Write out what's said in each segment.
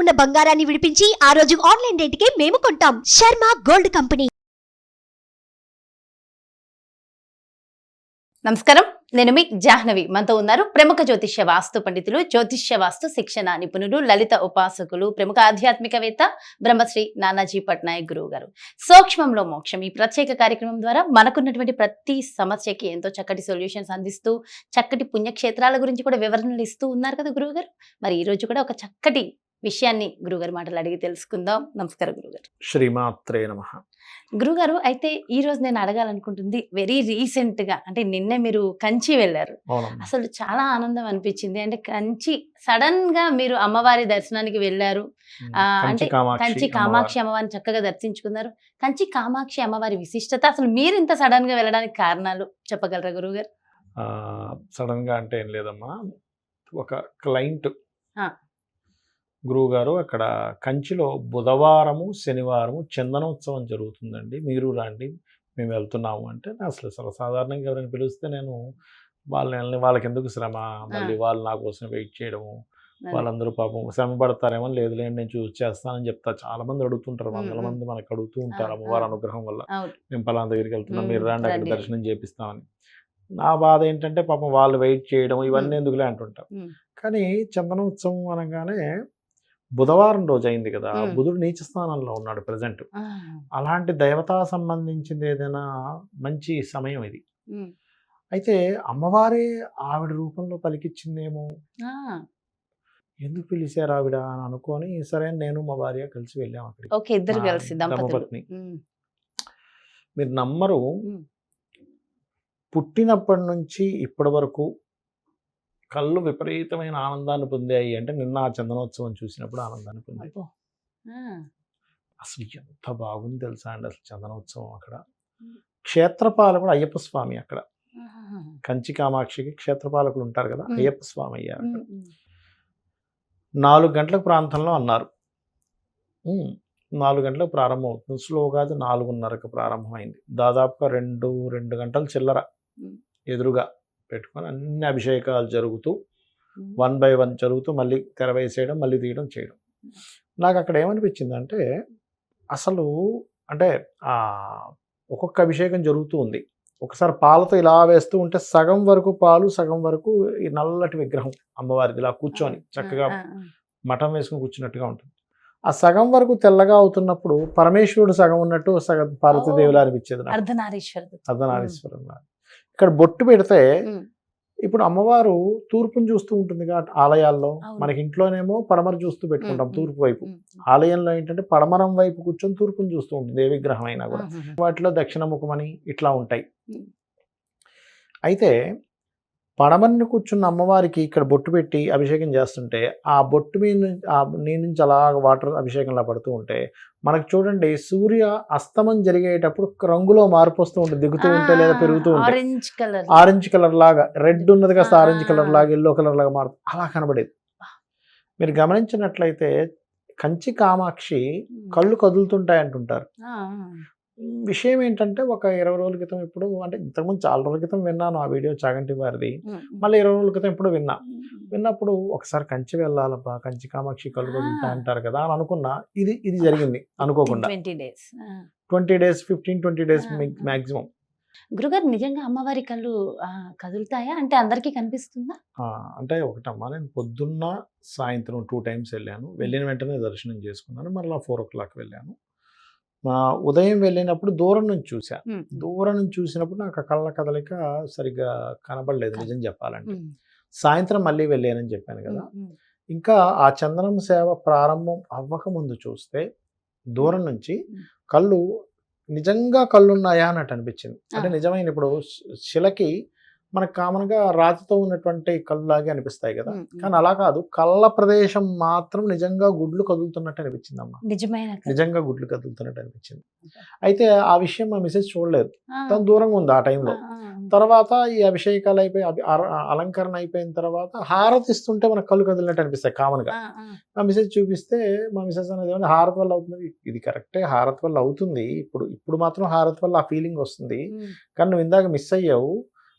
ఉన్న బంగారాన్ని విడిపించి ఆ రోజు ఆన్లైన్ రేటుకే మేము కొంటాం. Sharma gold company. నమస్కారం. నేను మీ జాహ్నవి. మనతో ఉన్నారు ప్రముఖ జ్యోతిష్య వాస్తు పండితులు జ్యోతిష్య వాస్తు శిక్షణ నిపుణులు లలిత ఉపాసకులు ప్రముఖ ఆధ్యాత్మికవేత్త బ్రహ్మశ్రీ నానాజీ పట్నాయక్ గురువు గారు సూక్ష్మంలో మోక్షం. ఈ ప్రత్యేక కార్యక్రమం ద్వారా మనకున్నటువంటి ప్రతి సమస్యకి ఎంతో చక్కటి సొల్యూషన్స్ అందిస్తూ చక్కటి పుణ్యక్షేత్రాల గురించి కూడా వివరణలు ఇస్తూ ఉన్నారు కదా గురువు గారు మరి ఈ రోజు కూడా ఒక చక్కటి విషయాన్ని గురుగారు మాటలు అడిగి తెలుసుకుందాం. నమస్కారం గురుగారు. శ్రీమాత్రే నమ. గురుగారు అయితే ఈ రోజు నేను అడగాలనుకుంటుంది వెరీ రీసెంట్గా అంటే నిన్నే మీరు కంచి వెళ్ళారు. అసలు చాలా ఆనందం అనిపించింది. అంటే కంచి సడన్గా మీరు అమ్మవారి దర్శనానికి వెళ్ళారు. అంటే కంచి కామాక్షి అమ్మవారిని చక్కగా దర్శించుకున్నారు. కంచి కామాక్షి అమ్మవారి విశిష్టత అసలు మీరు ఇంత సడన్గా వెళ్ళడానికి కారణాలు చెప్పగలరా గురువు గారు సడన్గా అంటే ఏం లేదమ్మా. ఒక క్లయింట్ ఆ. గురువు గారు అక్కడ కంచిలో బుధవారము శనివారము చందనోత్సవం జరుగుతుందండి మీరు రండి మేము వెళ్తున్నాము అంటే అసలు సర్వసాధారణంగా ఎవరైనా పిలిస్తే నేను వాళ్ళని వాళ్ళకి ఎందుకు శ్రమ మళ్ళీ వాళ్ళు నా కోసం వెయిట్ చేయడము వాళ్ళందరూ పాపం శ్రమ పడతారేమో లేదులేండి నేను చూసి చేస్తానని చెప్తా చాలా మంది అడుగుతుంటారు వందల. మంది మనకు అడుగుతూ ఉంటారు అమ్మవారి. అనుగ్రహం వల్ల మేము పలానా దగ్గరికి వెళ్తున్నాం. మీరు రండి అక్కడ. దర్శనం చేపిస్తామని నా బాధ ఏంటంటే పాపం వాళ్ళు వెయిట్ చేయడం ఇవన్నీ. ఎందుకులే అంటుంటాం మ్మ్. కానీ చందనోత్సవం అనగానే బుధవారం రోజు అయింది కదా. బుధుడు నీచ స్థానంలో ఉన్నాడు ప్రజెంట్ అలాంటి దేవతా సంబంధించింది ఏదైనా మంచి సమయం ఇది. అయితే అమ్మవారే ఆవిడ రూపంలో పలికిచ్చిందేమో? ఎందుకు పిలిచారు ఆవిడ అని అనుకొని సరే నేను మా భార్య కలిసి వెళ్ళాం అక్కడికి. ఓకే ఇద్దరు కలిసి. ఉమ్, మీరు నమ్మరు. పుట్టినప్పటి నుంచి ఇప్పటి వరకు కళ్ళు విపరీతమైన ఆనందాన్ని పొందాయి అంటే నిన్న ఆ చందనోత్సవం చూసినప్పుడు ఆనందాన్ని పొందాయి. అసలు ఎంత బాగుంది తెలుసా అండి అసలు చందనోత్సవం అక్కడ. క్షేత్రపాలకుడు అయ్యప్ప స్వామి అక్కడ. కంచి కామాక్షికి క్షేత్రపాలకులు ఉంటారు కదా. అయ్యప్ప స్వామి అయ్యారు. నాలుగు గంటల ప్రాంతంలో అన్నారు. నాలుగు గంటలకు ప్రారంభం అవుతుంది. స్లోగా అది నాలుగున్నరకు ప్రారంభమైంది. దాదాపుగా రెండు రెండు గంటలు చిల్లర. ఎదురుగా. పెట్టుకొని అన్ని అభిషేకాలు జరుగుతూ. వన్ బై వన్ జరుగుతూ మళ్ళీ తెర వేసేయడం మళ్ళీ తీయడం చేయడం. నాకు అక్కడ ఏమనిపించింది అంటే అసలు అంటే ఒక్కొక్క అభిషేకం జరుగుతూ ఉంది. ఒకసారి పాలతో ఇలా వేస్తూ ఉంటే సగం వరకు పాలు సగం వరకు ఈ నల్లటి విగ్రహం అమ్మవారిది ఇలా కూర్చొని చక్కగా మఠం వేసుకుని కూర్చున్నట్టుగా ఉంటుంది. ఆ సగం వరకు తెల్లగా అవుతున్నప్పుడు పరమేశ్వరుడు సగం ఉన్నట్టు సగం పార్వతీదేవిలా అనిపించేది అర్ధనారీశ్వరుడు. అర్ధనారీశ్వరం ఇక్కడ బొట్టు పెడితే ఇప్పుడు అమ్మవారు తూర్పును చూస్తూ ఉంటుంది కాబట్టి ఆలయాల్లో. మనకి ఇంట్లోనేమో పడమర చూస్తూ పెట్టుకుంటాం తూర్పు వైపు ఆలయంలో ఏంటంటే పడమరం వైపు కూర్చొని తూర్పును చూస్తూ ఉంటుంది ఏ విగ్రహం అయినా కూడా. వాటిలో దక్షిణముఖమని ఇట్లా ఉంటాయి. అయితే పడమరిని కూర్చున్న అమ్మవారికి ఇక్కడ బొట్టు పెట్టి అభిషేకం చేస్తుంటే ఆ బొట్టు మీద ఆ నీ నుంచి అలా వాటర్ అభిషేకంలా పడుతూ ఉంటే మనకు చూడండి సూర్య అస్తమం జరిగేటప్పుడు రంగులో మార్పు వస్తూ ఉంటుంది దిగుతూ ఉంటే లేదా పెరుగుతూ ఉంటే ఆరెంజ్ కలర్ ఆరెంజ్ కలర్ లాగా రెడ్ ఉన్నది కాస్త ఆరెంజ్ కలర్. లాగా ఎల్లో కలర్ లాగా మారుతుంది అలా కనబడేది. మీరు గమనించినట్లయితే కంచి కామాక్షి కళ్ళు కదులుతుంటాయి అంటుంటారు విషయం ఏంటంటే ఒక ఇరవై రోజుల క్రితం ఇప్పుడు అంటే ఇంతకుముందు చాలా రోజుల క్రితం విన్నాను ఆ వీడియో చాగంటి వారిది. మళ్ళీ ఇరవై రోజుల క్రితం ఇప్పుడు విన్నా. విన్నప్పుడు ఒకసారి కంచి వెళ్ళాలబ్బా కంచి కామాక్షి కళ్ళు. అంటారు కదా అని అనుకున్నా. ఇది ఇది జరిగింది అనుకోకుండా. Twenty days. Fifteen twenty days. Maximum. గురుగారు నిజంగా అమ్మవారి కళ్ళు కదులుతాయా? అంటే అందరికీ కనిపిస్తుందా? అంటే ఒకటమ్మా నేను పొద్దున్న సాయంత్రం టూ టైమ్స్ వెళ్ళాను. వెళ్ళిన వెంటనే దర్శనం చేసుకున్నాను. మరలా ఫోర్ ఓ క్లాక్ వెళ్ళాను. ఉదయం వెళ్ళినప్పుడు దూరం నుంచి చూసా దూరం నుంచి చూసినప్పుడు నాకు ఆ కళ్ళ కదలిక సరిగ్గా కనబడలేదు నిజం చెప్పాలంటే. సాయంత్రం మళ్ళీ వెళ్ళానని చెప్పాను కదా. ఇంకా ఆ చందనం సేవ ప్రారంభం అవ్వక ముందు చూస్తే దూరం నుంచి కళ్ళు నిజంగా కళ్ళు ఉన్నాయా అన్నట్టు అనిపించింది. అంటే. నిజమైన ఇప్పుడు శిలకి మనకు కామన్గా రాతితో ఉన్నటువంటి కళ్ళు లాగే అనిపిస్తాయి కదా. కానీ అలా కాదు. కళ్ళ ప్రదేశం మాత్రం నిజంగా గుడ్లు కదులుతున్నట్టు అనిపించింది అమ్మ. నిజంగా గుడ్లు కదులుతున్నట్టు అనిపించింది. అయితే ఆ విషయం మా మిసెస్ చూడలేదు. తను దూరంగా ఉంది ఆ టైంలో. తర్వాత ఈ అభిషేకాలు అయిపోయి అలంకరణ అయిపోయిన తర్వాత హారతి ఇస్తుంటే మనకు కళ్ళు కదిలినట్టు అనిపిస్తాయి కామన్గా ఆ, ఆ. మా మిసెస్ చూపిస్తే మా మిసెస్ అనేది ఏమన్నా హారతి వల్ల అవుతుంది? ఇది కరెక్టే హారతి వల్ల అవుతుంది. ఇప్పుడు ఇప్పుడు మాత్రం హారతి వల్ల ఆ ఫీలింగ్ వస్తుంది. కానీ నువ్వు ఇందాక మిస్ అయ్యావు.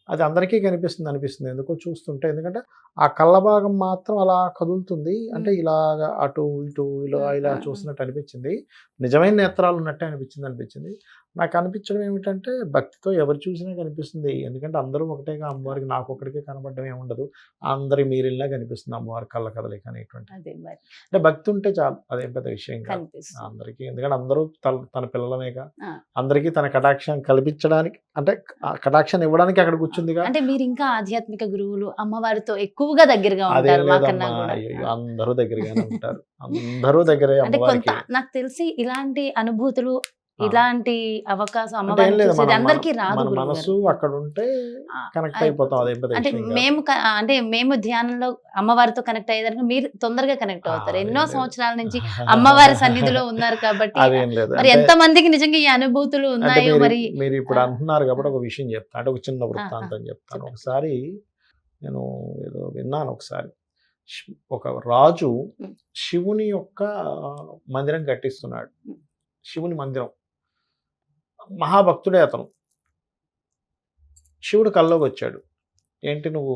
అది అందరికీ కనిపిస్తుంది అనిపిస్తుంది ఎందుకో చూస్తుంటే. ఎందుకంటే ఆ కళ్ళ భాగం మాత్రం అలా కదులుతుంది. అంటే ఇలాగ అటు ఇటు ఇలా ఇలా. చూస్తున్నట్టు అనిపించింది. నిజమైన నేత్రాలు ఉన్నట్టే అనిపించింది అనిపించింది. నాకు అనిపించడం ఏమిటంటే భక్తితో ఎవరు చూసినా కనిపిస్తుంది. ఎందుకంటే అందరూ ఒకటేగా అమ్మవారికి నాకు ఒకటికే కనబడడం ఏముండదు. అందరి మీరిల్లా కనిపిస్తుంది అమ్మవారి కళ్ళ కదలిక అనేటువంటి అంటే భక్తి ఉంటే చాలు. అదేం పెద్ద విషయం కాదు. కనిపిస్తుంది. అందరికీ ఎందుకంటే అందరూ తన తన పిల్లలనేగా ఆ. అందరికీ తన కటాక్షం కల్పించడానికి అంటే కటాక్షం ఇవ్వడానికి అక్కడ కూర్చుందిగా. అంటే మీరు ఇంకా ఆధ్యాత్మిక గురువులు అమ్మవారితో ఎక్కువగా దగ్గరగా ఉంటారు అందరూ దగ్గరగానే ఉంటారు. అందరూ దగ్గరే నాకు తెలిసి ఇలాంటి అనుభూతులు. ఇలాంటి అవకాశం అందరికీ రాదు మనసు. అక్కడ ఉంటే కనెక్ట్. అయిపోతాం అంటే. మేము అంటే మేము ధ్యానంలో అమ్మవారితో కనెక్ట్ అయ్యేదానికి మీరు తొందరగా కనెక్ట్ అవుతారు ఎన్నో. సంవత్సరాల నుంచి అమ్మవారి సన్నిధిలో ఉన్నారు కాబట్టి మరి ఎంత మందికి నిజంగా ఈ అనుభూతులు ఉన్నాయో మీరు- మరి ఇప్పుడు. అంటున్నారు కాబట్టి ఒక విషయం చెప్తాను అంటే ఒక చిన్న వృత్తాంతం చెప్తాను. ఒకసారి నేను ఏదో విన్నాను ఒకసారి ఒక రాజు. శివుని యొక్క మందిరం కట్టిస్తున్నాడు. శివుని మందిరం మహాభక్తుడే అతను. శివుడు కల్లోకి వచ్చాడు ఏంటి నువ్వు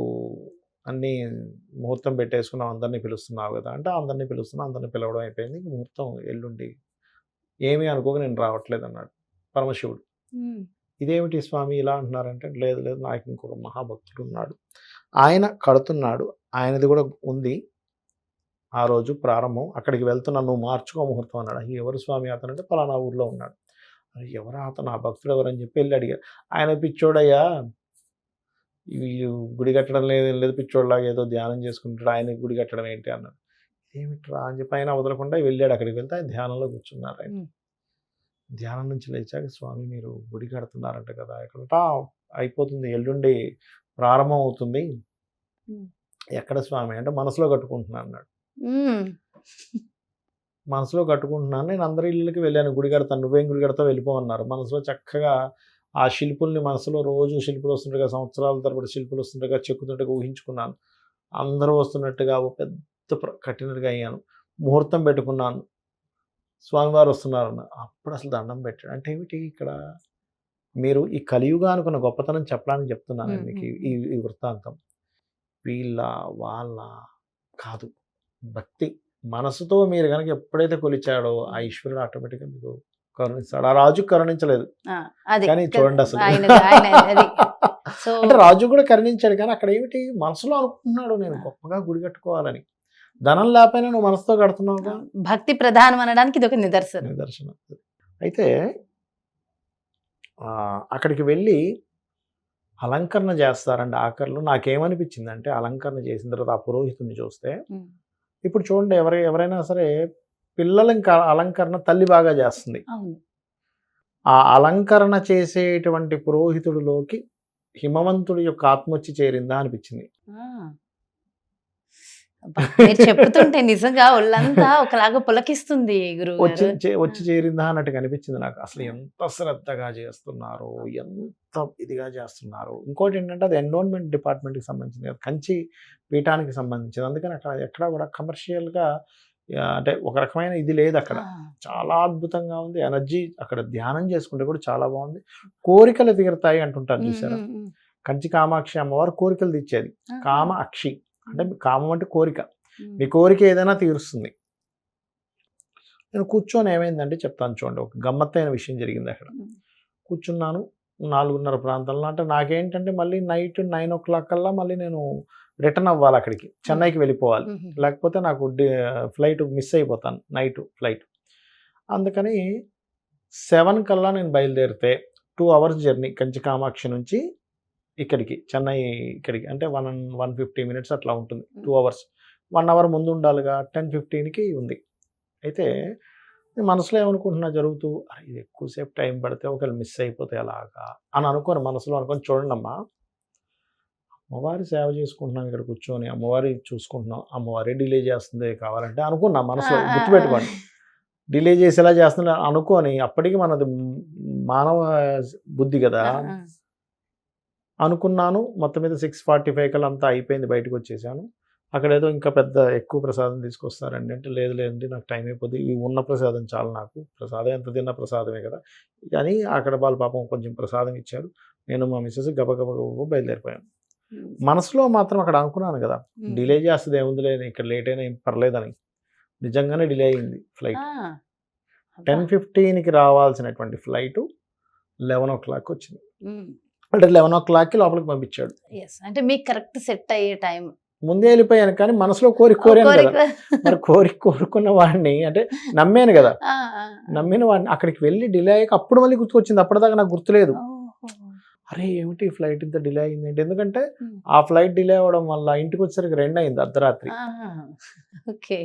అన్ని ముహూర్తం పెట్టేసుకున్నావు అందరినీ పిలుస్తున్నావు కదా అంటే అందరినీ పిలుస్తున్నా అందరినీ పిలవడం అయిపోయింది. ముహూర్తం ఎల్లుండి. ఏమీ అనుకోక నేను రావట్లేదు అన్నాడు పరమశివుడు ఇదేమిటి స్వామి ఇలా అంటున్నారంటే లేదు లేదు నాకు ఇంకొక మహాభక్తుడు ఉన్నాడు. ఆయన కడుతున్నాడు. ఆయనది కూడా ఉంది. ఆ రోజు ప్రారంభం. అక్కడికి వెళ్తున్నా నువ్వు మార్చుకో ముహూర్తం అన్నాడు. "అయ్య, ఎవరు స్వామి అతను? అంటే పలానా ఊర్లో ఉన్నాడు. "అరే, ఎవరా అతను? ఆ భక్తుడు ఎవరని చెప్పి వెళ్ళి అడిగారు. ఆయన పిచ్చోడయ్యా ఇవి గుడి కట్టడం లేదు లేదు పిచ్చోడ్లాగా ఏదో ధ్యానం చేసుకుంటాడు ఆయన గుడి కట్టడం ఏంటి అన్నాడు. ఏమిట్రా అని చెప్పి ఆయన వదలకుండా వెళ్ళాడు. అక్కడికి వెళ్తే ఆయన ధ్యానంలో కూర్చున్నారు ఆయన. ధ్యానం నుంచి లేచాక స్వామి మీరు గుడి కడుతున్నారంట కదా ఇక్కడ "ఆ, అయిపోతుంది ఎల్లుండి ప్రారంభం అవుతుంది. ఎక్కడ స్వామి? అంటే మనసులో కట్టుకుంటున్నాను అన్నాడు. మనసులో కట్టుకుంటున్నాను. నేను అందరి ఇళ్ళకి వెళ్ళాను. గుడి కడతాను నువ్వేం గుడి కడతావు వెళ్ళిపోమన్నారు. మనసులో చక్కగా ఆ శిల్పుల్ని మనసులో రోజు శిల్పులు వస్తుండగా సంవత్సరాల తరబడి శిల్పులు వస్తుండగా చెక్కుతుండగా ఊహించుకున్నాను. అందరూ వస్తున్నట్టుగా ఓ పెద్ద ప్ర- కట్టినట్టుగా అయ్యాను. ముహూర్తం పెట్టుకున్నాను. స్వామివారు వస్తున్నారన్న అప్పుడు అసలు దండం పెట్టాడు. అంటే ఏమిటి ఇక్కడ? మీరు ఈ కలియుగా అనుకున్న గొప్పతనం చెప్పడానికి చెప్తున్నాను మీకు ఈ ఈ వృత్తాంతం. వీళ్ళ వాళ్ళ కాదు భక్తి. మనసుతో మీరు కనుక ఎప్పుడైతే కొలిచాడో ఆ ఈశ్వరుడు ఆటోమేటిక్గా మీకు కరుణిస్తాడు. ఆ రాజు కరుణించలేదు. కానీ చూడండి అసలు. అంటే రాజు కూడా కరుణించాడు కానీ అక్కడ ఏమిటి? మనసులో అనుకుంటున్నాడు నేను గొప్పగా గుడి కట్టుకోవాలని. ధనం లేకపోయినా నువ్వు మనసుతో కడుతున్నావుగా భక్తి ప్రధానం అనడానికి ఇది ఒక నిదర్శనం. నిదర్శనం. అయితే ఆ, అక్కడికి వెళ్ళి అలంకరణ చేస్తారండి ఆఖరిలో. నాకేమనిపించింది అంటే అలంకరణ చేసిన తర్వాత ఆ పురోహితుడిని చూస్తే ఇప్పుడు చూడండి ఎవరి ఎవరైనా సరే పిల్లల అలంకరణ తల్లి బాగా చేస్తుంది. ఆ అలంకరణ చేసేటువంటి పురోహితుడిలోకి హిమవంతుడి యొక్క ఆత్మ వచ్చి చేరిందా అనిపించింది. మీరు చెప్తుంటే నిజంగా ఒళ్ళంతా ఒకలాగా పులకిస్తుంది గురువు వచ్చి వచ్చి చేరిందా అన్నట్టు కనిపించింది నాకు. అసలు ఎంత శ్రద్ధగా చేస్తున్నారు ఎంత ఇదిగా చేస్తున్నారు. ఇంకోటి ఏంటంటే అది ఎన్విరాన్మెంట్ డిపార్ట్మెంట్కి సంబంధించింది కంచి పీఠానికి సంబంధించింది. అందుకని అక్కడ ఎక్కడ కూడా కమర్షియల్గా అంటే ఒక రకమైన ఇది లేదు అక్కడ. చాలా అద్భుతంగా ఉంది. ఎనర్జీ అక్కడ ధ్యానం చేసుకుంటే కూడా చాలా బాగుంది. కోరికలు తీరుతాయి అంటుంటారు చూసారా. కంచి కామాక్షి అమ్మవారు కోరికలు తీర్చేది. ఆహా. కామ అక్షి. అంటే కామం అంటే కోరిక. మీ కోరిక ఏదైనా తీరుస్తుంది. నేను కూర్చొని ఏమైందంటే చెప్తాను చూడండి. ఒక గమ్మత్తైన విషయం జరిగింది అక్కడ. కూర్చున్నాను నాలుగున్నర ప్రాంతంలో. అంటే నాకేంటంటే మళ్ళీ నైట్ నైన్ ఓ క్లాక్ కల్లా మళ్ళీ నేను రిటర్న్ అవ్వాలి అక్కడికి. చెన్నైకి వెళ్ళిపోవాలి. లేకపోతే నాకు ఫ్లైట్ మిస్ అయిపోతాను నైట్ ఫ్లైట్. అందుకని సెవెన్ కల్లా నేను బయలుదేరితే two hours journey Kanchi Kamakshi నుంచి ఇక్కడికి చెన్నై ఇక్కడికి. అంటే వన్ వన్ ఫిఫ్టీ మినిట్స్ అట్లా ఉంటుంది. Two hours. వన్ అవర్ ముందు ఉండాలిగా. టెన్ ఫిఫ్టీన్కి ఉంది. అయితే మనసులో ఏమనుకుంటున్నా జరుగుతూ "అరే, ఇది ఎక్కువసేపు టైం పడితే ఒకవేళ మిస్ అయిపోతే ఎలాగా అని అనుకోని మనసులో అనుకొని. చూడండి అమ్మా. అమ్మవారి సేవ చేసుకుంటున్నాం ఇక్కడ కూర్చొని. అమ్మవారి చూసుకుంటున్నాం. అమ్మవారి డిలే చేస్తుంది కావాలంటే అనుకున్నా మనసులో. గుర్తుపెట్టుకోండి. డిలే చేసేలా చేస్తున్నా అనుకోని అప్పటికి మనది మానవ బుద్ధి కదా. అనుకున్నాను. మొత్తం మీద సిక్స్ ఫార్టీ ఫైవ్ కల్లా అంతా అయిపోయింది. బయటకు వచ్చేసాను. అక్కడ ఏదో ఇంకా పెద్ద ఎక్కువ ప్రసాదం తీసుకొస్తారండి అంటే లేదు లేదండి నాకు టైం అయిపోద్ది. ఈ ఉన్న ప్రసాదం చాలు నాకు. ప్రసాదం ఎంత తిన్నా ప్రసాదమే కదా. కానీ అక్కడ వాళ్ళు పాపం కొంచెం ప్రసాదం ఇచ్చారు. నేను మా మిస్సెస్ గబ గబ గబ బయలుదేరిపోయాను. మనసులో మాత్రం అక్కడ అనుకున్నాను కదా. డిలే చేస్తుంది ఏముంది లేదు ఇక్కడ లేట్ అయినా ఏం పర్లేదని. నిజంగానే డిలే అయింది ఫ్లైట్ టెన్ ఫిఫ్టీన్కి రావాల్సినటువంటి ఫ్లైట్ లెవెన్ ఓ క్లాక్ వచ్చింది అంటే లెవెన్ ఓ క్లాక్కి లోపలికి పంపించాడు. అంటే మీకు కరెక్ట్ సెట్ అయ్యే టైం. ముందే వెళ్ళిపోయాను కానీ మనసులో కోరిక కోరాను కదా. మరి కోరిక కోరుకున్న వాడిని అంటే నమ్మాను కదా. నమ్మిన వాడిని అక్కడికి వెళ్ళి డిలే అయ్యాక అప్పుడు మళ్ళీ గుర్తుకొచ్చింది. అప్పటిదాకా నాకు గుర్తులేదు. అరే ఏమిటి ఫ్లైట్ ఇంత డిలే అయింది? ఏంటి? ఎందుకంటే ఆ ఫ్లైట్ డిలే అవ్వడం వల్ల ఇంటికి వచ్చేసరికి రెండు అయింది అర్ధరాత్రి. ఓకే.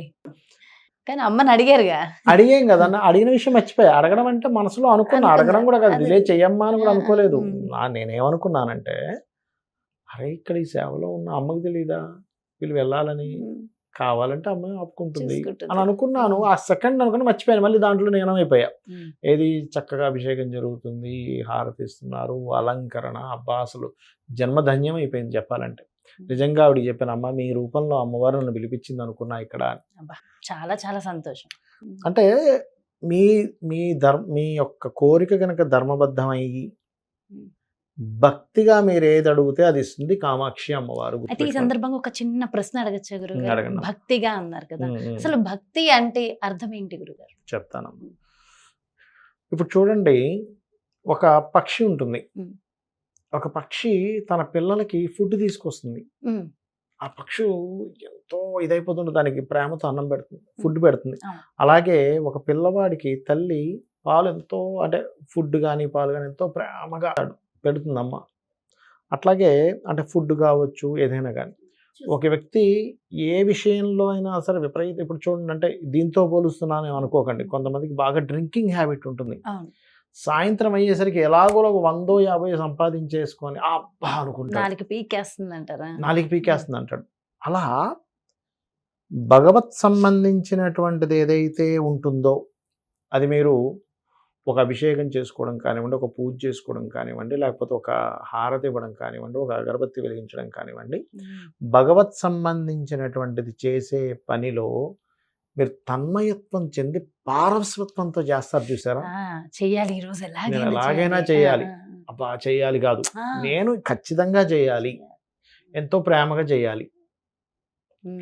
కానీ అమ్మని అడిగారుగా. అడిగాం కదా అన్న అడిగిన విషయం మర్చిపోయా. అడగడం అంటే మనసులో అనుకున్నా. అడగడం కూడా కాదు. డిలే చెయ్యమ్మా అని కూడా అనుకోలేదు. నేనేమనుకున్నానంటే అరే ఇక్కడ ఈ సేవలో ఉన్న అమ్మకి తెలీదా? వీళ్ళు వెళ్ళాలని. కావాలంటే అమ్మాయి ఆపుకుంటుంది. అని అనుకున్నాను. ఆ సెకండ్ అనుకుని మర్చిపోయాను. మళ్ళీ దాంట్లో నేను అయిపోయా. ఏది చక్కగా అభిషేకం జరుగుతుంది హారతి ఇస్తున్నారు అలంకరణ అబ్బా అసలు జన్మధన్యం అయిపోయింది చెప్పాలంటే. నిజంగా ఆవిడ చెప్పాను అమ్మ మీ రూపంలో అమ్మవారు నన్ను పిలిపించింది అనుకున్నా ఇక్కడ అని." చాలా చాలా సంతోషం అంటే మీ మీ ధర్మ మీ యొక్క కోరిక కనుక ధర్మబద్ధమయ్యి. భక్తిగా మీరు ఏది అడిగితే అది ఇస్తుంది కామాక్షి అమ్మవారు అయితే ఈ. సందర్భంగా ఒక చిన్న ప్రశ్న అడగచ్చా గురుగారు అడగండి. భక్తిగా అన్నారు కదా. అసలు భక్తి అంటే అర్థం ఏంటి గురుగారు చెప్తాను ఇప్పుడు చూడండి ఒక పక్షి ఉంటుంది. ఒక పక్షి తన పిల్లలకి ఫుడ్ తీసుకొస్తుంది. ఆ పక్షి ఎంతో ఇదైపోతుంది దానికి ప్రేమతో అన్నం పెడుతుంది ఫుడ్ పెడుతుంది. అలాగే ఒక పిల్లవాడికి తల్లి పాలు ఎంతో అంటే ఫుడ్ కానీ పాలు కానీ ఎంతో ప్రేమగా పెడుతుంది అమ్మ అట్లాగే అంటే ఫుడ్ కావచ్చు ఏదైనా కానీ ఒక వ్యక్తి ఏ విషయంలో అయినా సరే విపరీత ఇప్పుడు చూడండి అంటే దీంతో పోలుస్తున్నాను అనుకోకండి. కొంతమందికి బాగా డ్రింకింగ్ హ్యాబిట్ ఉంటుంది. సాయంత్రం అయ్యేసరికి ఎలాగో ఒక వందో యాభై సంపాదించేసుకొని "ఆ, అబ్బా అనుకుంటాడు. నాలుగు పీకేస్తుంది అంటారా నాలుగు పీకేస్తుంది అంటాడు అలా భగవత్ సంబంధించినటువంటిది ఏదైతే ఉంటుందో అది మీరు ఒక అభిషేకం చేసుకోవడం కానివ్వండి ఒక పూజ చేసుకోవడం కానివ్వండి లేకపోతే ఒక హారతి ఇవ్వడం కానివ్వండి ఒక అగరబత్తి వెలిగించడం కానివ్వండి భగవత్ సంబంధించినటువంటిది చేసే పనిలో మీరు తన్మయత్వం చెంది పారస్వత్వంతో చేస్తారు చూసారా ఆ, చెయ్యాలి ఈ రోజు నేను ఎలాగైనా చేయాలి. చేయాలి. అబ్బా చేయాలి కాదు. నేను ఖచ్చితంగా చేయాలి ఎంతో ప్రేమగా చేయాలి.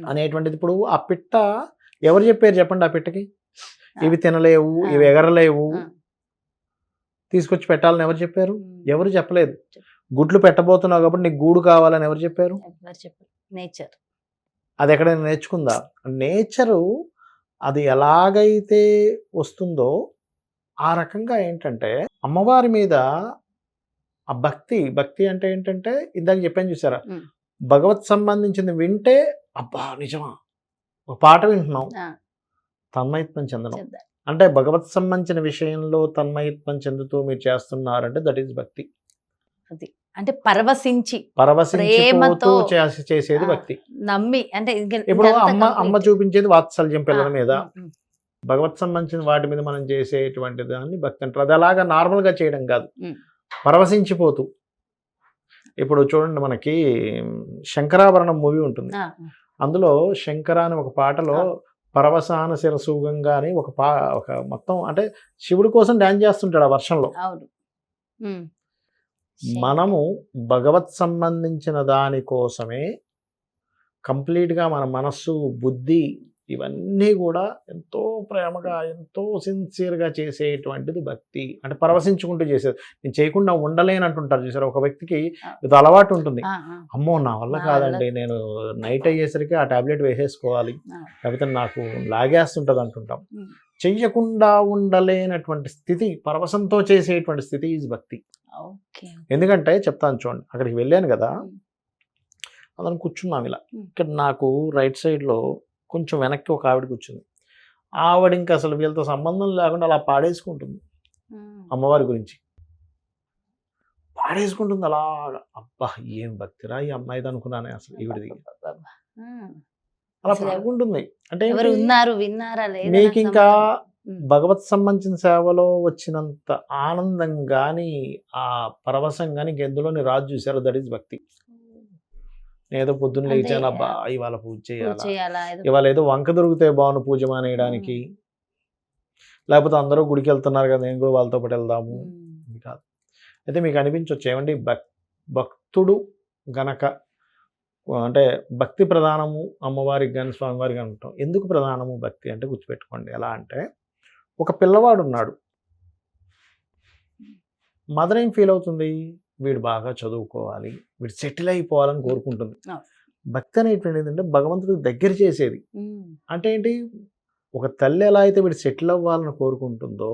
అనేటువంటిది ఇప్పుడు ఆ పిట్ట ఎవరు చెప్పారు చెప్పండి ఆ పిట్టకి. ఇవి తినలేవు. ఇవి ఎగరలేవు. తీసుకొచ్చి పెట్టాలని ఎవరు చెప్పారు. ఎవరు చెప్పలేదు గుడ్లు పెట్టబోతున్నావు కాబట్టి నీకు గూడు కావాలని ఎవరు చెప్పారు ఎవరు చెప్పారు నేచర్ అది ఎక్కడైనా నేర్చుకుందా నేచరు అది ఎలాగైతే వస్తుందో ఆ రకంగా ఏంటంటే అమ్మవారి మీద ఆ భక్తి భక్తి అంటే ఏంటంటే ఇందాక చెప్పాను చూసారా. భగవత్ సంబంధించింది వింటే అబ్బా నిజమా ఒక పాట వింటున్నాం. తన్మయత్వం చెందడం. అంటే భగవత్ సంబంధించిన విషయంలో తన్మయత్వం చెందుతూ మీరు చేస్తున్నారంటే దట్ ఈస్ భక్తి అంటే పరవశించి పరవశించిపోతూ చేసేది భక్తి నమ్మి అంటే ఇప్పుడు అమ్మ అమ్మ. చూపించేది వాత్సల్యం పిల్లల మీద. భగవత్ సంబంధించిన వాటి మీద మనం చేసేటువంటి దాన్ని భక్తి అంటారు అది అలాగా నార్మల్గా చేయడం కాదు. పరవశించిపోతూ ఇప్పుడు చూడండి మనకి శంకరాభరణం మూవీ ఉంటుంది అందులో శంకర అని ఒక పాటలో ఆ. పరవసాన శిరసూగంగా అని ఒక పా ఒక మొత్తం అంటే శివుడి కోసం డాన్స్ చేస్తుంటాడు ఆ వర్షంలో. మనము భగవత్ సంబంధించిన దానికోసమే కంప్లీట్గా మన మనస్సు బుద్ధి ఇవన్నీ కూడా ఎంతో ప్రేమగా ఎంతో సిన్సియర్గా చేసేటువంటిది భక్తి. అంటే పరవశించుకుంటూ చేసేది. నేను చేయకుండా ఉండలేను అంటుంటారు చూసారు? ఒక వ్యక్తికి ఇది అలవాటు ఉంటుంది. అమ్మో నా వల్ల కాదండి. నేను నైట్ అయ్యేసరికి ఆ టాబ్లెట్ వేసేసుకోవాలి. లేకపోతే నాకు లాగేస్తుంటుంది అంటుంటాం. చెయ్యకుండా ఉండలేనటువంటి స్థితి పరవశంతో చేసేటువంటి స్థితి ఈజ్ భక్తి. ఎందుకంటే చెప్తాను చూడండి అక్కడికి వెళ్ళాను కదా. అతను కూర్చున్నాం ఇలా. ఇక్కడ నాకు రైట్ సైడ్లో కొంచెం వెనక్కి ఒక ఆవిడ కూర్చుంది ఆవిడ ఇంకా అసలు వీళ్ళతో సంబంధం లేకుండా అలా పాడేసుకుంటుంది. అమ్మవారి గురించి పాడేసుకుంటుంది అలాగా అబ్బా ఏం భక్తిరా ఈ అమ్మాయిది అనుకున్నానే అసలు ఈవిడిది. అలా పాడుకుంటుంది అంటే? ఉన్నారు విన్నారా మీకు నాకు ఇంకా. భగవత్ సంబంధించిన సేవలో వచ్చినంత ఆనందం కానీ ఆ పరవశం కానీ ఇంకెందులోని రాజు చూసారో దట్ ఈస్ భక్తి ఏదో పొద్దున్న అంటే, లేచాను అబ్బా ఇవాళ పూజ చేయాలా? ఇవాళ ఏదో వంక దొరికితే బాగుండు పూజ మానేయడానికి. లేకపోతే అందరూ గుడికి వెళ్తున్నారు కదా నేను కూడా వాళ్ళతో పాటు వెళ్దాము కాదు. అయితే మీకు అనిపించవచ్చు ఏమండి? భక్ భక్తుడు గనక అంటే భక్తి ప్రధానము అమ్మవారికి కానీ స్వామివారికి ఉంటాం. ఎందుకు ప్రధానము భక్తి అంటే గుర్తుపెట్టుకోండి. ఎలా అంటే ఒక పిల్లవాడు ఉన్నాడు. మదర్ ఏం ఫీల్ అవుతుంది? వీడు బాగా చదువుకోవాలి. వీడు సెటిల్ అయిపోవాలని కోరుకుంటుంది. భక్తి అనేటువంటిది ఏంటంటే భగవంతుడికి దగ్గర చేసేది. అంటే ఏంటి? ఒక తల్లి ఎలా అయితే వీడు సెటిల్ అవ్వాలని కోరుకుంటుందో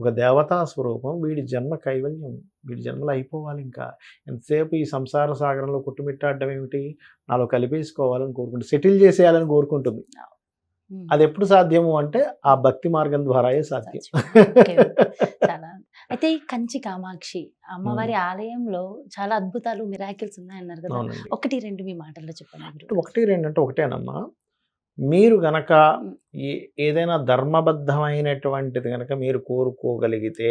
ఒక దేవతా స్వరూపం వీడి జన్మ కైవల్యం వీడి జన్మలో అయిపోవాలి ఇంకా. ఎంతసేపు ఈ సంసార సాగరంలో కుట్టుమిట్టాడడం ఏమిటి? నాలో కలిపేసుకోవాలని కోరుకుంటుంది. సెటిల్ చేసేయాలని కోరుకుంటుంది. అది ఎప్పుడు సాధ్యము అంటే ఆ భక్తి మార్గం ద్వారాయే సాధ్యం. అయితే ఈ కంచి కామాక్షి అమ్మవారి ఆలయంలో చాలా అద్భుతాలు మిరాకిల్స్ ఉన్నాయన్నారు కదా! ఒకటి రెండు మీ మాటల్లో చెప్పండి. ఒకటి రెండు అంటే ఒకటేనమ్మా. మీరు గనక ఏదైనా ధర్మబద్ధమైనటువంటిది గనక మీరు కోరుకోగలిగితే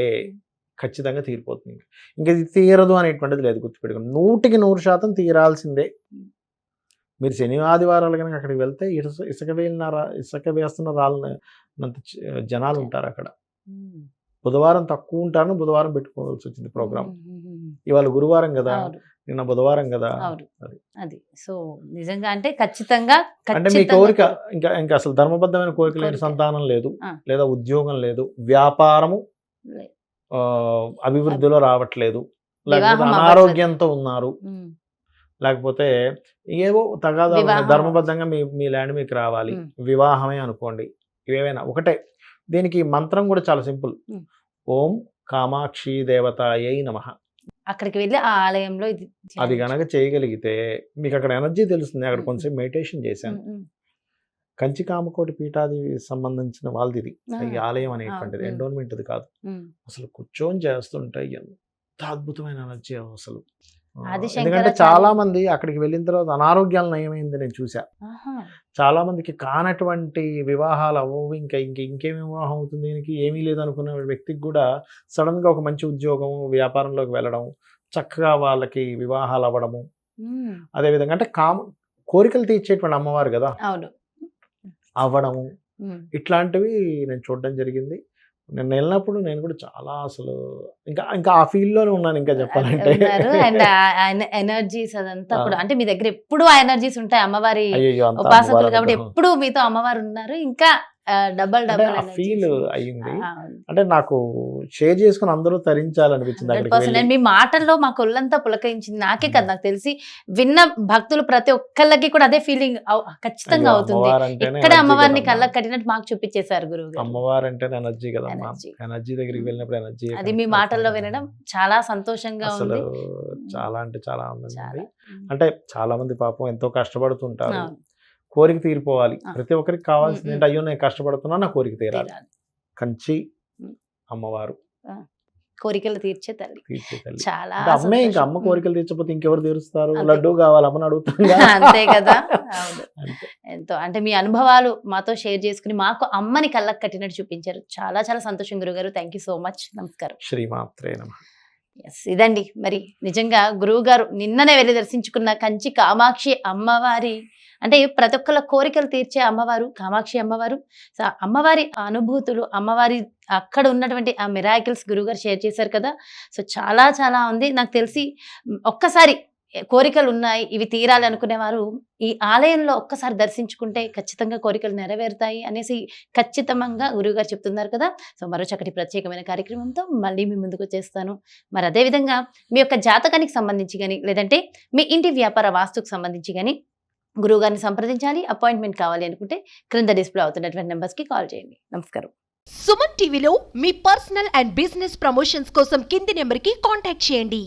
ఖచ్చితంగా తీరిపోతుంది ఇంకా. ఇది తీరదు అనేటువంటిది లేదు గుర్తుపెట్టుకోండి. నూటికి నూరు శాతం తీరాల్సిందే. మీరు శని ఆదివారాలు కనుక అక్కడికి వెళ్తే ఇసుక ఇసుక వేలిన రా ఇసుక వేస్తున్న రాళ్ళనంత జనాలు ఉంటారు అక్కడ. బుధవారం తక్కువ ఉంటారని బుధవారం పెట్టుకోవాల్సి వచ్చింది ప్రోగ్రామ్. ఇవాళ గురువారం కదా నిన్న బుధవారం కదా. అది. సో నిజంగా అంటే ఖచ్చితంగా అంటే మీ కోరిక ఇంకా ఇంకా అసలు ధర్మబద్ధమైన కోరిక లేని. సంతానం లేదు. లేదా ఉద్యోగం లేదు వ్యాపారము అభివృద్ధిలో రావట్లేదు లేకపోతే అనారోగ్యంతో ఉన్నారు. లేకపోతే ఏవో తగాదా. ధర్మబద్ధంగా మీ మీ ల్యాండ్ మీకు రావాలి. వివాహమే అనుకోండి. ఇవేవైనా ఒకటే. దీనికి మంత్రం కూడా చాలా సింపుల్. ఓం కామాక్షి దేవతాయై నమ అక్కడికి వెళ్ళి ఆ ఆలయంలో అది. గనక చేయగలిగితే మీకు అక్కడ ఎనర్జీ తెలుస్తుంది అక్కడ. కొంచెం మెడిటేషన్ చేశాను. కంచి కామకోటి పీఠాది సంబంధించిన వాళ్ళది ఇది ఈ ఆలయం అనేటువంటిది ఉమ్. ఎండోన్మెంట్ కాదు. అసలు కూర్చొని చేస్తుంటే ఎంత అద్భుతమైన ఎనర్జీ అసలు ఎందుకంటే చాలా మంది అక్కడికి వెళ్ళిన తర్వాత అనారోగ్యాలు నయమైంది నేను చూసా. చాలా మందికి కానటువంటి వివాహాలు అవ్వవు ఇంకా ఇంక ఇంకేం వివాహం అవుతుంది దీనికి? ఏమీ లేదు అనుకున్న వ్యక్తికి కూడా సడన్గా ఒక మంచి ఉద్యోగం వ్యాపారంలోకి వెళ్ళడం చక్కగా వాళ్ళకి వివాహాలు అవ్వడము. అదేవిధంగా అంటే కామ కోరికలు తీర్చేటువంటి అమ్మవారు కదా? అవును. అవ్వడము. ఇట్లాంటివి నేను చూడడం జరిగింది. నేను వెళ్ళినప్పుడు నేను కూడా చాలా అసలు ఇంకా ఇంకా ఆ ఫీల్డ్లోనే ఉన్నాను ఇంకా చెప్పాలంటే అండ్ ఎనర్జీస్ అదంతా. కూడా అంటే మీ దగ్గర ఎప్పుడు ఆ ఎనర్జీస్ ఉంటాయి అమ్మవారి ఉపాసకులు కాబట్టి. ఎప్పుడు మీతో అమ్మవారు ఉన్నారు ఇంకా డబల్ అంటే డబల్ ఫీల్ అయ్యింది. అంటే నాకు షేర్ చేసుకుని అందరూ తరించాలనిపించింది వెళ్ళి. మీ మాటల్లో మాకు ఒళ్ళంతా పులకరించింది. నాకే కదా నాకు తెలిసి విన్న భక్తులు ప్రతి ఒక్కళ్ళకి కూడా అదే ఫీలింగ్ ఖచ్చితంగా అవుతుంది. ఇక్కడ అమ్మవారిని. కళ్ళకి కట్టినట్టు మాకు చూపించేశారు గురువు గారు అమ్మవారు అంటేనే ఎనర్జీ Energy. ఎనర్జీ దగ్గరికి వెళ్ళినప్పుడు ఎనర్జీ అది మీ మాటల్లో వినడం చాలా సంతోషంగా ఉంది. చాలా అంటే చాలా ఆనందంగా అంటే చాలా మంది పాపం ఎంతో కష్టపడుతుంటారు. కోరిక తీరిపోవాలి. ప్రతి ఒక్కరికి కావాల్సింది ఏంటి? అయ్యో నేను కష్టపడుతున్నా నా కోరిక తీరాలి. కంచి. అమ్మవారు. కోరికలు తీర్చే తల్లి. చాలా అమ్మే ఇంకా. అమ్మ కోరికలు తీర్చకపోతే ఇంకెవరు తీరుస్తారు. లడ్డు కావాలి అమ్మని అడుగుతుందా అంతే కదా. ఎంతో అంటే మీ అనుభవాలు మాతో షేర్ చేసుకుని మాకు అమ్మని కళ్ళకు కట్టినట్టు చూపించారు. చాలా చాలా సంతోషం గురుగారు. థ్యాంక్ సో మచ్ నమస్కారం. శ్రీమాత్రే నమ. ఎస్ ఇదండి. మరి నిజంగా గురువు గారు నిన్ననే వెళ్ళి దర్శించుకున్న కంచి కామాక్షి అమ్మవారి అంటే ప్రతి ఒక్కళ్ళ కోరికలు తీర్చే అమ్మవారు కామాక్షి అమ్మవారు. సో అమ్మవారి అనుభూతులు అమ్మవారి అక్కడ ఉన్నటువంటి ఆ మిరాకిల్స్ గురుగారు షేర్ చేశారు కదా. సో చాలా చాలా ఉంది. నాకు తెలిసి ఒక్కసారి కోరికలు ఉన్నాయి ఇవి తీరాలి అనుకునేవారు. ఈ ఆలయంలో ఒక్కసారి దర్శించుకుంటే ఖచ్చితంగా కోరికలు నెరవేరుతాయి అనేసి ఖచ్చితంగా గురువుగారు చెప్తున్నారు కదా. సో మరో చక్కటి ప్రత్యేకమైన కార్యక్రమంతో మళ్ళీ మీ ముందుకు వచ్చేస్తాను. మరి అదేవిధంగా మీ యొక్క జాతకానికి సంబంధించి కానీ లేదంటే మీ ఇంటి వ్యాపార వాస్తుకు సంబంధించి కానీ గురువుగారిని సంప్రదించాలి అపాయింట్మెంట్ కావాలి అనుకుంటే క్రింద డిస్ప్లే అవుతున్నటువంటి నెంబర్స్కి కాల్ చేయండి. నమస్కారం. సుమన్ టీవీలో మీ పర్సనల్ అండ్ బిజినెస్ ప్రమోషన్స్ కోసం కింది నెంబర్కి కాంటాక్ట్ చేయండి.